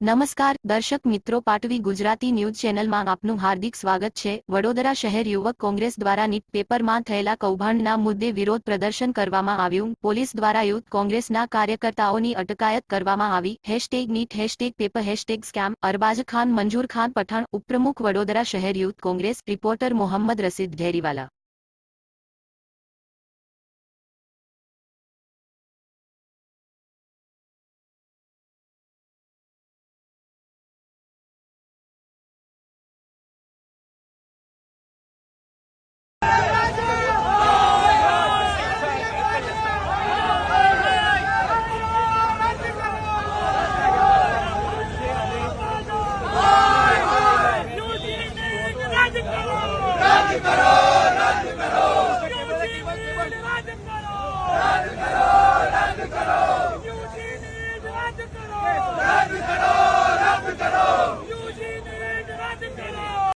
નમસ્કાર, દર્શક મિત્રો પાટવી ગુજરાતી ન્યૂઝ ચેનલમાં આપનું હાર્દિક સ્વાગત છે. વડોદરા શહેર યુવક કોંગ્રેસ દ્વારા નીટ પેપરમાં થયેલા કૌભાંડના મુદ્દે વિરોધ પ્રદર્શન કરવામાં આવ્યું. પોલીસ દ્વારા યુથ કોંગ્રેસના કાર્યકર્તાઓની અટકાયત કરવામાં આવી. Hashtag NEET, hashtag paper, hashtag scam. Arbaaz Khan, Manzoor Khan Pathan ઉપપ્રમુખ વડોદરા શહેર યુથ કોંગ્રેસ. રિપોર્ટર મોહમ્મદ રસીદ ઘેરીવાલા रद्द करो रद्द करो